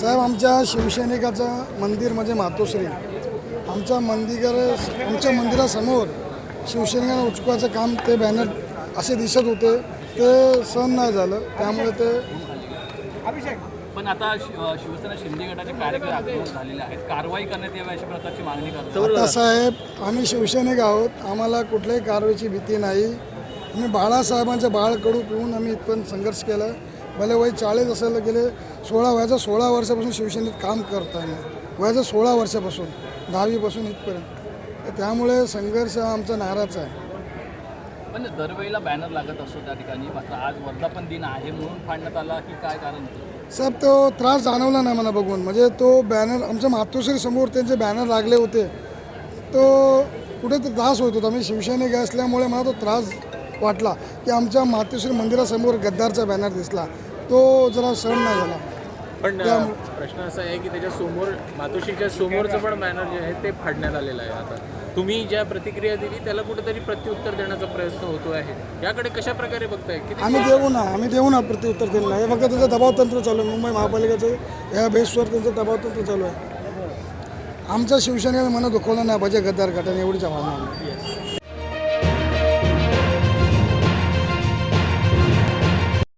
साहेब आमच्या शिवसैनिकाचं मंदिर म्हणजे मातोश्री. आमच्या मंदिर आमच्या मंदिरासमोर शिवसैनिकांना उचकवायचं काम ते बॅनर असे दिसत होते. ते सहन नाही झालं. त्यामुळे ते पण आता शिवसेना शिंदे गटाचे कार्यकर्ते आक्रमक झालेले आहेत. कारवाई करण्यात यावी अशा प्रकारची मागणी करतात. आता साहेब आम्ही शिवसैनिक आहोत. आम्हाला कुठल्याही कारवाईची भीती नाही. आम्ही बाळासाहेबांच्या बाळकडू पिऊन आम्ही इथपर्यंत संघर्ष केला आहे भले वय चाळीस असायला गेले सोळा वयाचं सोळा वर्षापासून शिवसेनेत काम करत आहे मी वयाचं सोळा वर्षापासून दहावीपासून इथपर्यंत. तर त्यामुळे संघर्ष हा आमचा नाराज आहे. पण दरवेळेला बॅनर लागत असतो त्या ठिकाणी मात्र आज वर्धापन दिन आहे म्हणून फाडण्यात आला की काय कारण साहेब तो त्रास जाणवला नाही मला बघून. म्हणजे तो बॅनर आमच्या मातोश्री समोर त्यांचे बॅनर लागले होते. तो कुठे तर त्रास होत होता. मी शिवसैनिक असल्यामुळे मला तो त्रास वाटला की आमच्या मातोश्री मंदिरासमोर गद्दारचा बॅनर दिसला. तो जरा सहन नाही झाला. पण प्रश्न असा आहे की त्याच्यासमोर मातोश्रीच्या समोरचं पण बॅनर जे आहे ते फाडण्यात आलेलं आहे आता. तुम्ही ज्या प्रतिक्रिया दिली त्याला कुठेतरी प्रत्युत्तर देण्याचा प्रयत्न होतो आहे. याकडे कशा प्रकारे बघताय? किती आम्ही देऊ ना आम्ही देऊ ना प्रत्युत्तर दिलं हे फक्त त्याचं दबावतंत्र चालू आहे. मुंबई महापालिकेचं या बेसवर त्यांचं दबावतंत्र चालू आहे. आमच्या शिवसेनेने मनं दुखवलं नाही पाहिजे गद्दार गटाने एवढीच आव्हान